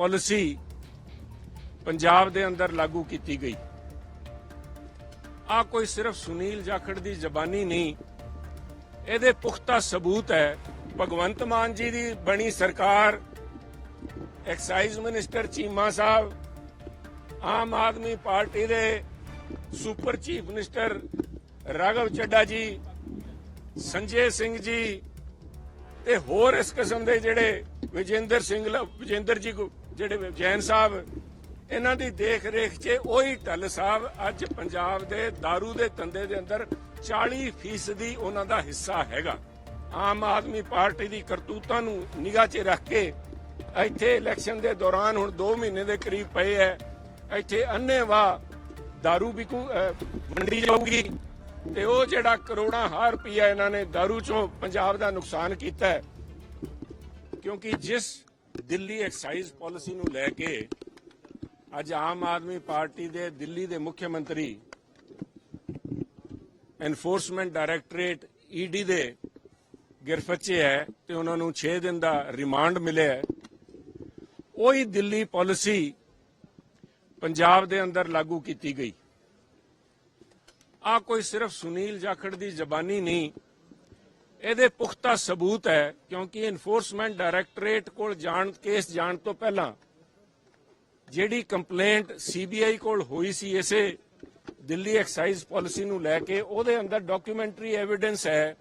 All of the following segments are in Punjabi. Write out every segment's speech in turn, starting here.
ਪਾਲਿਸੀ ਪੰਜਾਬ ਦੇ ਅੰਦਰ ਲਾਗੂ ਕੀਤੀ ਗਈ। ਆ ਕੋਈ ਸਿਰਫ ਸੁਨੀਲ ਜਾਖੜ ਦੀ ਜ਼ਬਾਨੀ ਨਹੀਂ, ਇਹਦੇ ਪੁਖਤਾ ਸਬੂਤ ਹੈ। ਭਗਵੰਤ ਮਾਨ ਜੀ ਦੀ ਬਣੀ ਸਰਕਾਰ, excise minister Cheema Sahib, Aam Aadmi party ਦੇ super chief minister Raghav Chadha ji, Sanjay Singh ਜੀ ਤੇ ਹੋਰ ਇਸ ਕਿਸਮ ਦੇ ਜਿਹੜੇ ਵਿਜੇਂਦਰ ਸਿੰਘ ਲ- ਵਿਜੇਂਦਰ ਜੀ ਜਿਹੜੇ ਜੈਨ ਸਾਹਿਬ ਇਹਨਾਂ ਦੀ ਦੇਖ ਰੇਖ 'ਚ ਉਹੀ ਢੱਲ ਸਾਹਿਬ ਅੱਜ ਪੰਜਾਬ ਦੇ दारू ਦੇ ਧੰਦੇ ਦੇ ਅੰਦਰ 40% ਫੀਸਦੀ ਉਹਨਾਂ ਦਾ ਹਿੱਸਾ ਹੈਗਾ ਆਮ ਆਦਮੀ ਪਾਰਟੀ ਦੀ ਕਰਤੂਤਾਂ ਨੂੰ ਨਿਗਾਹ 'ਚ ਰੱਖ ਕੇ ਇੱਥੇ ਇਲੈਕਸ਼ਨ ਦੇ ਦੌਰਾਨ ਹੁਣ 2 ਮਹੀਨੇ ਦੇ ਕਰੀਬ ਪਏ ਐ ਇੱਥੇ ਅੰਨੇਵਾਹ दारू ਵੀ ਵੰਡੀ ਜਾਊਗੀ ਤੇ ਉਹ ਜਿਹੜਾ ਕਰੋੜਾਂ ਹਾਰ ਰੁਪਈਆ ਇਹਨਾਂ ਨੇ दारू ਚੋਂ ਪੰਜਾਬ ਦਾ ਨੁਕਸਾਨ ਕੀਤਾ ਹੈ ਕਿਉਂਕਿ ਜਿਸ ਦਿੱਲੀ ਐਕਸਾਈਜ਼ ਪਾਲਿਸੀ ਨੂੰ ਲੈ ਕੇ ਅੱਜ ਆਮ ਆਦਮੀ ਪਾਰਟੀ ਦੇ ਦਿੱਲੀ ਦੇ ਮੁੱਖ ਮੰਤਰੀ ਐਨਫੋਰਸਮੈਂਟ ਡਾਇਰੈਕਟੋਰੇਟ ਈਡੀ ਦੇ ਗ੍ਰਿਫਤ ਹੈ ਤੇ ਉਹਨਾਂ ਨੂੰ 6 ਦਿਨ ਦਾ ਰਿਮਾਂਡ ਮਿਲਿਆ ਹੈ। ਉਹੀ ਦਿੱਲੀ ਪਾਲਿਸੀ ਪੰਜਾਬ ਦੇ ਅੰਦਰ ਲਾਗੂ ਕੀਤੀ ਗਈ। ਆ ਕੋਈ ਸਿਰਫ ਸੁਨੀਲ ਜਾਖੜ ਦੀ ਜ਼ਬਾਨੀ ਨਹੀਂ ਇਹਦੇ ਪੁਖਤਾ ਸਬੂਤ ਹੈ ਕਿਉਂਕਿ ਇਨਫੋਰਸਮੈਂਟ ਡਾਇਰੈਕਟੋਰੇਟ ਕੋਲ ਜਾਣ ਕੇਸ ਜਾਣ ਤੋਂ ਪਹਿਲਾਂ ਜਿਹੜੀ ਕੰਪਲੇਂਟ ਸੀਬੀਆਈ ਕੋਲ ਹੋਈ ਸੀ ਇਸੇ ਦਿੱਲੀ ਐਕਸਾਈਜ਼ ਪਾਲਿਸੀ ਨੂੰ ਲੈ ਕੇ ਉਹਦੇ ਅੰਦਰ ਡਾਕੂਮੈਂਟਰੀ ਐਵੀਡੈਂਸ ਹੈ,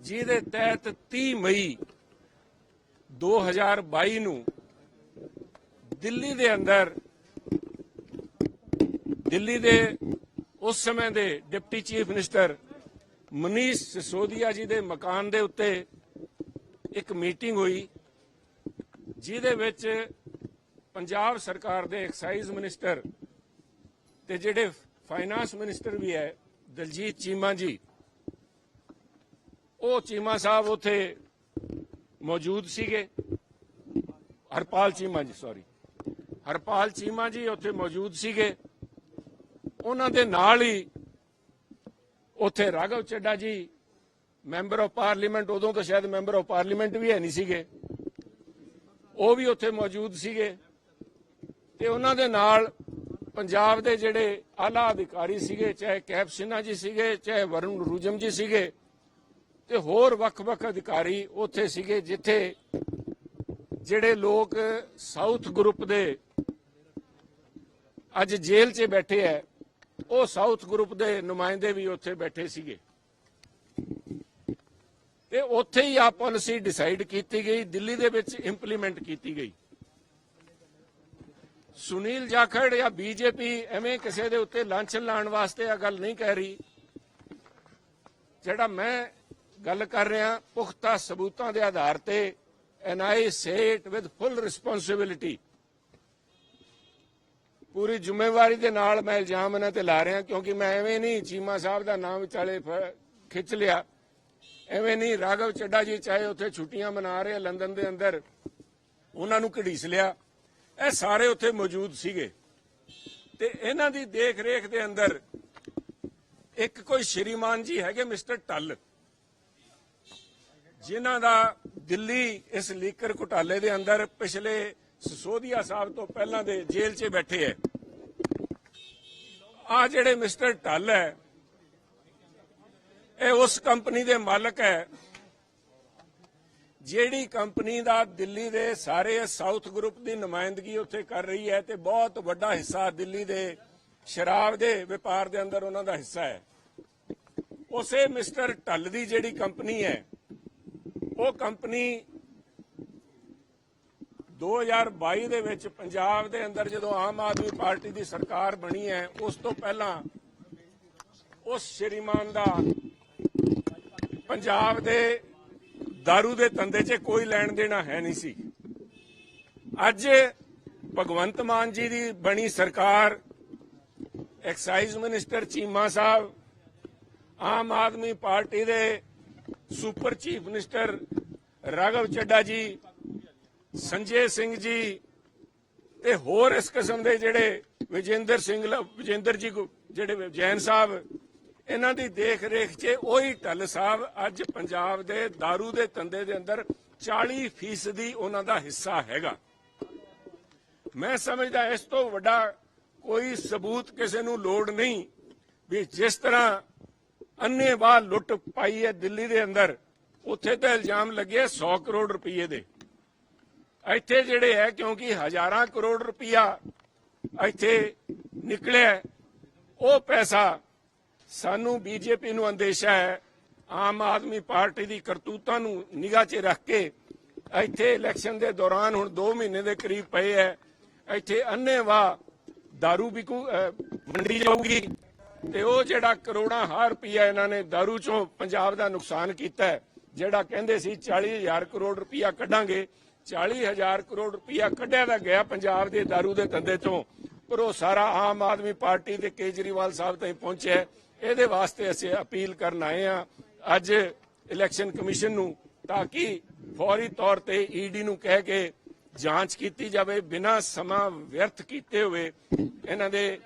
ਜਿਹਦੇ ਤਹਿਤ 30 ਮਈ 2022 ਨੂੰ ਦਿੱਲੀ ਦੇ ਅੰਦਰ, ਦਿੱਲੀ ਦੇ ਉਸ ਸਮੇਂ ਦੇ deputy chief minister Manish Sisodia ji ਦੇ ਮਕਾਨ ਦੇ ਉੱਤੇ ਇੱਕ ਮੀਟਿੰਗ ਹੋਈ, ਜਿਹਦੇ ਵਿੱਚ ਪੰਜਾਬ ਸਰਕਾਰ ਦੇ ਐਕਸਾਈਜ਼ ਮਿਨਿਸਟਰ ਤੇ ਜਿਹੜੇ ਫਾਈਨਾਂਸ ਮਿਨਿਸਟਰ ਵੀ ਹੈ, ਦਲਜੀਤ ਚੀਮਾ ਜੀ, ਉਹ ਚੀਮਾ ਸਾਹਿਬ ਉੱਥੇ ਮੌਜੂਦ ਸੀਗੇ। ਹਰਪਾਲ ਚੀਮਾ ਜੀ ਸੌਰੀ ਹਰਪਾਲ ਚੀਮਾ ਜੀ ਉੱਥੇ ਮੌਜੂਦ ਸੀਗੇ। ਉਹਨਾਂ ਦੇ ਨਾਲ ਹੀ ਉੱਥੇ ਰਾਘਵ ਚੱਡਾ ਜੀ ਮੈਂਬਰ ਆਫ ਪਾਰਲੀਮੈਂਟ ਉਦੋਂ ਤਾਂ ਸ਼ਾਇਦ ਮੈਂਬਰ ਆਫ ਪਾਰਲੀਮੈਂਟ ਵੀ ਹੈ ਨਹੀਂ ਸੀਗੇ। ਉਹ ਵੀ ਉੱਥੇ ਮੌਜੂਦ ਸੀਗੇ। ਤੇ ਉਹਨਾਂ ਦੇ ਨਾਲ ਪੰਜਾਬ ਦੇ ਜਿਹੜੇ ਆਲਾ ਅਧਿਕਾਰੀ ਸੀਗੇ, ਚਾਹੇ ਕੈਪ ਸਿਨਹਾ ਜੀ ਸੀਗੇ, ਚਾਹੇ ਵਰੁਣ ਰੂਜਮ ਜੀ ਸੀਗੇ, ਤੇ ਹੋਰ ਵੱਖ-ਵੱਖ ਅਧਿਕਾਰੀ ਉੱਥੇ ਸੀਗੇ, ਜਿੱਥੇ ਜਿਹੜੇ ਲੋਕ ਸਾਊਥ ਗਰੁੱਪ ਦੇ ਅੱਜ ਜੇਲ੍ਹ 'ਚ ਬੈਠੇ ਐ ਉਹ ਸਾਊਥ ਗਰੁੱਪ ਦੇ ਨੁਮਾਇੰਦੇ ਵੀ ਉੱਥੇ ਬੈਠੇ ਸੀਗੇ। ਤੇ ਉੱਥੇ ਹੀ ਆ ਪਾਲਿਸੀ ਡਿਸਾਈਡ ਕੀਤੀ ਗਈ, ਦਿੱਲੀ ਦੇ ਵਿੱਚ ਇੰਪਲੀਮੈਂਟ ਕੀਤੀ ਗਈ। ਸੁਨੀਲ ਜਾਖੜ ਜਾਂ ਬੀਜੇਪੀ ਐਵੇਂ ਕਿਸੇ ਦੇ ਉੱਤੇ ਲਾਂਛਨ ਲਾਣ ਵਾਸਤੇ ਆ ਗੱਲ ਨਹੀਂ ਕਹਿ ਰਹੀ। ਜਿਹੜਾ ਮੈਂ ਗੱਲ ਕਰ ਰਿਹਾ, ਪੁਖਤਾ ਸਬੂਤਾਂ ਦੇ ਆਧਾਰ ਤੇ and I say it with full responsibility ਪੂਰੀ ਜ਼ਿੰਮੇਵਾਰੀ ਦੇ ਨਾਲ ਮੈਂ ਇਲਜ਼ਾਮ ਇਹਨਾਂ ਤੇ ਲਾ ਰਿਹਾ, ਕਿਉਂਕਿ ਮੈਂ ਐਵੇਂ ਨਹੀਂ ਚੀਮਾ ਸਾਹਿਬ ਦਾ ਨਾਮ ਵਿਚਾਲੇ ਖਿੱਚ ਲਿਆ। ਐਵੇਂ ਨਹੀਂ ਰਾਘਵ ਚੱਡਾ ਜੀ ਚਾਹੇ ਉੱਥੇ ਛੁੱਟੀਆਂ ਮਨਾ ਰਹੇ ਲੰਡਨ ਦੇ ਅੰਦਰ, ਉਹਨਾਂ ਨੂੰ ਘੜੀਸ ਲਿਆ। ਇਹ ਸਾਰੇ ਉੱਥੇ ਮੌਜੂਦ ਸੀਗੇ। ਤੇ ਇਹਨਾਂ ਦੀ ਦੇਖ ਰੇਖ ਦੇ ਅੰਦਰ ਇੱਕ ਕੋਈ ਸ਼੍ਰੀਮਾਨ ਜੀ ਹੈਗੇ ਮਿਸਟਰ ਟੱਲ, ਜਿਨ੍ਹਾਂ ਦਾ ਦਿੱਲੀ ਇਸ ਲੀਕਰ ਘੁਟਾਲੇ ਦੇ ਅੰਦਰ ਪਿਛਲੇ ਸਸੋਦੀਆ ਸਾਹਿਬ ਤੋਂ ਪਹਿਲਾਂ ਦੇ ਜੇਲ੍ਹ 'ਚ ਬੈਠੇ ਐ। ਆ ਜਿਹੜੇ ਮਿਸਟਰ ਢੱਲ ਹੈ ਇਹ ਉਸ ਕੰਪਨੀ ਦੇ ਮਾਲਕ ਹੈ ਜਿਹੜੀ ਕੰਪਨੀ ਦਾ ਦਿੱਲੀ ਦੇ ਸਾਰੇ ਸਾਊਥ ਗਰੁੱਪ ਦੀ ਨੁਮਾਇੰਦਗੀ ਉੱਥੇ ਕਰ ਰਹੀ ਹੈ ਤੇ ਬਹੁਤ ਵੱਡਾ ਹਿੱਸਾ ਦਿੱਲੀ ਦੇ ਸ਼ਰਾਬ ਦੇ ਵਪਾਰ ਦੇ ਅੰਦਰ ਉਹਨਾਂ ਦਾ ਹਿੱਸਾ ਹੈ ਉਸੇ ਮਿਸਟਰ ਢੱਲ ਦੀ ਜਿਹੜੀ ਕੰਪਨੀ ਹੈ ਉਹ ਕੰਪਨੀ 2022 ਦੇ ਵਿੱਚ ਪੰਜਾਬ ਦੇ ਅੰਦਰ ਜਦੋਂ ਆਮ ਆਦਮੀ ਪਾਰਟੀ ਦੀ ਸਰਕਾਰ ਬਣੀ ਹੈ, ਉਸ ਤੋਂ ਪਹਿਲਾਂ ਉਸ ਸ਼੍ਰੀਮਾਨ ਦਾ ਪੰਜਾਬ ਦੇ दारू ਦੇ ਧੰਦੇ 'ਚ ਕੋਈ ਲੈਣ ਦੇਣਾ ਹੈ ਨਹੀਂ ਸੀ। ਅੱਜ ਭਗਵੰਤ ਮਾਨ ਜੀ ਦੀ ਬਣੀ ਸਰਕਾਰ, excise minister Cheema Sahib, Aam Aadmi party ਦੇ super chief minister Raghav Chadha ji Sanjay Singh ਜੀ ਤੇ ਹੋਰ ਇਸ ਕਿਸਮ ਦੇ ਜਿਹੜੇ ਵਿਜੇਂਦਰ ਸਿੰਘ ਲ- ਵਿਜੇਂਦਰ ਜੀ ਜਿਹੜੇ ਜੈਨ ਸਾਹਿਬ, ਇਹਨਾਂ ਦੀ ਦੇਖ ਰੇਖ 'ਚ ਉਹੀ ਢੱਲ ਸਾਹਿਬ ਅੱਜ ਪੰਜਾਬ ਦੇ दारू ਦੇ ਧੰਦੇ ਦੇ ਅੰਦਰ 40% ਫੀਸਦੀ ਉਹਨਾਂ ਦਾ ਹਿੱਸਾ ਹੈਗਾ। ਮੈਂ ਸਮਝਦਾ ਇਸ ਤੋਂ ਵੱਡਾ ਕੋਈ ਸਬੂਤ ਕਿਸੇ ਨੂੰ ਲੋੜ ਨਹੀਂ ਵੀ ਜਿਸ ਤਰ੍ਹਾਂ ਅੰਨੇਵਾਹ ਲੁੱਟ ਪਾਈ ਹੈ ਦਿੱਲੀ ਦੇ ਅੰਦਰ, ਉੱਥੇ ਤਾਂ ਇਲਜ਼ਾਮ ਲੱਗੇ 100 ਕਰੋੜ ਰੁਪਏ ਦੇ। ਇੱਥੇ ਜਿਹੜੇ ਹੈ ਕਿਉਂਕਿ ਹਜ਼ਾਰਾਂ ਕਰੋੜ ਰੁਪਇਆ ਇੱਥੇ ਨਿਕਲਿਆ ਹੈ, ਉਹ ਪੈਸਾ ਸਾਨੂੰ ਬੀਜੇਪੀ ਨੂੰ ਅੰਦੇਸ਼ਾ ਹੈ ਆਮ ਆਦਮੀ ਪਾਰਟੀ ਦੀ ਕਰਤੂਤਾਂ ਨੂੰ ਨਿਗਾਹ 'ਚ ਰੱਖ ਕੇ ਇੱਥੇ ਇਲੈਕਸ਼ਨ ਦੇ ਦੌਰਾਨ ਹੁਣ 2 ਮਹੀਨੇ ਦੇ ਕਰੀਬ ਪਏ ਹੈ ਇੱਥੇ ਅੰਨੇਵਾਹ दारू ਵਿਕੂ ਅਹ, ਵੰਡੀ ਜਾਊਗੀ ਤੇ ਉਹ ਜਿਹੜਾ ਕਰੋੜਾਂ ਹਾਰ ਰੁਪਈਆ ਇਹਨਾਂ ਨੇ दारू ਚੋਂ ਪੰਜਾਬ ਦਾ ਨੁਕਸਾਨ ਕੀਤਾ ਹੈ ਜਿਹੜਾ ਕਹਿੰਦੇ ਸੀ 40000 ਕਰੋੜ ਰੁਪਈਆ ਕੱਢਾਂਗੇ 40000 ਕਰੋੜ ਰੁਪਇਆ ਕੱਢਿਆ ਤਾਂ ਗਿਆ ਪੰਜਾਬ ਦੇ दारू ਦੇ ਧੰਦੇ ਤੋਂ ਪਰ ਉਹ ਸਾਰਾ ਆਮ ਆਦਮੀ ਪਾਰਟੀ ਦੇ ਕੇਜਰੀਵਾਲ ਸਾਹਿਬ ਤਾਈਂ ਪਹੁੰਚਿਆ ਇਹਦੇ ਵਾਸਤੇ ਅਸੀਂ ਅਪੀਲ ਕਰਨ ਆਏ ਆ ਅੱਜ ਇਲੈਕਸ਼ਨ ਕਮਿਸ਼ਨ ਨੂੰ ਤਾਂ ਕਿ ਫੌਰੀ ਤੌਰ ਤੇ ਈਡੀ ਨੂੰ ਕਹਿ ਕੇ ਜਾਂਚ ਕੀਤੀ ਜਾਵੇ, ਬਿਨਾਂ ਸਮਾਂ ਵਿਅਰਥ ਕੀਤੇ ਹੋਏ ਇਹਨਾਂ ਦੇ,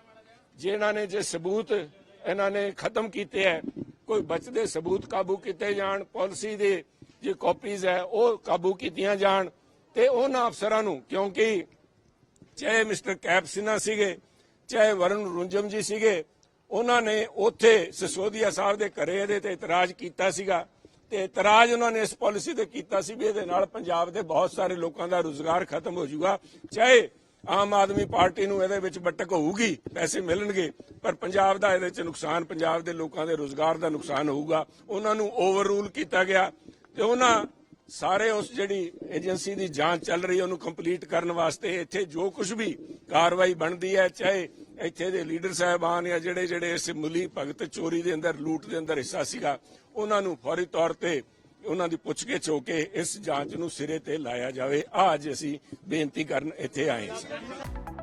ਜਿਨ੍ਹਾਂ ਨੇ ਜੇ ਸਬੂਤ ਇਹਨਾਂ ਨੇ ਖਤਮ ਕੀਤੇ ਹੈ, ਕੋਈ ਬਚਦੇ ਸਬੂਤ ਕਾਬੂ ਕੀਤੇ ਜਾਣ, ਪਾਲਿਸੀ ਦੇ ਜੇ ਕਾਪੀਜ਼ ਹੈ, ਉਹ ਕਾਬੂ ਕੀਤੀਆਂ ਜਾਣ। ਤੇ ਉਹਨਾਂ ਅਫਸਰਾਂ ਨੂੰ, ਕਿਉਂਕਿ ਚਾਹੇ ਮਿਸਟਰ ਕੈਪ ਸਿਨਹਾ ਸੀਗੇ, ਚਾਹੇ ਵਰਨ ਰੁੰਜਮ ਜੀ ਸੀਗੇ, ਉਹਨਾਂ ਨੇ ਉੱਥੇ ਸਿਸੋਦੀਆ ਸਾਹਿਬ ਦੇ ਘਰੇ ਇਹਦੇ ਤੇ ਇਤਰਾਜ਼ ਕੀਤਾ ਸੀਗਾ ਤੇ ਇਤਰਾਜ਼ ਉਹਨਾਂ ਨੇ ਇਸ ਪਾਲਿਸੀ ਤੇ ਕੀਤਾ ਸੀ ਵੀ ਇਹਦੇ ਨਾਲ ਪੰਜਾਬ ਦੇ ਬਹੁਤ ਸਾਰੇ ਲੋਕਾਂ ਦਾ ਰੋਜ਼ਗਾਰ ਖਤਮ ਹੋ ਜਾਊਗਾ। ਚਾਹੇ ਆਮ ਆਦਮੀ ਪਾਰਟੀ ਨੂੰ ਇਹਦੇ ਵਿੱਚ ਬਟਕ ਹੋਊਗੀ, ਪੈਸੇ ਮਿਲਣਗੇ, ਪਰ ਪੰਜਾਬ ਦਾ ਇਹਦੇ ਵਿੱਚ ਨੁਕਸਾਨ, ਪੰਜਾਬ ਦੇ ਲੋਕਾਂ ਦੇ ਰੋਜ਼ਗਾਰ ਦਾ ਨੁਕਸਾਨ ਹੋਊਗਾ। ਉਹਨਾਂ ਨੂੰ ਓਵਰ ਰੂਲ ਕੀਤਾ ਗਿਆ ਤੇ ਉਹਨਾਂ ਸਾਰੇ ਉਸ ਜਿਹੜੀ ਏਜੰਸੀ ਦੀ ਜਾਂਚ ਚੱਲ ਰਹੀ ਉਹਨੂੰ ਕੰਪਲੀਟ ਕਰਨ ਵਾਸਤੇ ਇੱਥੇ ਜੋ ਕੁਝ ਵੀ ਕਾਰਵਾਈ ਬਣਦੀ ਹੈ, ਚਾਹੇ ਇੱਥੇ ਦੇ ਲੀਡਰ ਸਾਹਿਬਾਨ ਜਾਂ ਜਿਹੜੇ ਜਿਹੜੇ ਇਸ ਮੁਲੀ ਭਗਤ ਚੋਰੀ ਦੇ ਅੰਦਰ, ਲੂਟ ਦੇ ਅੰਦਰ ਹਿੱਸਾ ਸੀਗਾ, ਉਹਨਾਂ ਨੂੰ ਫੌਰੀ ਤੌਰ ਤੇ ਉਹਨਾਂ ਦੀ ਪੁੱਛਗਿੱਛ ਹੋ ਕੇ ਇਸ ਜਾਂਚ ਨੂੰ ਸਿਰੇ ਤੇ ਲਾਇਆ ਜਾਵੇ। ਆ ਅੱਜ ਅਸੀਂ ਬੇਨਤੀ ਕਰਨ ਇੱਥੇ ਆਏ ਹਾਂ।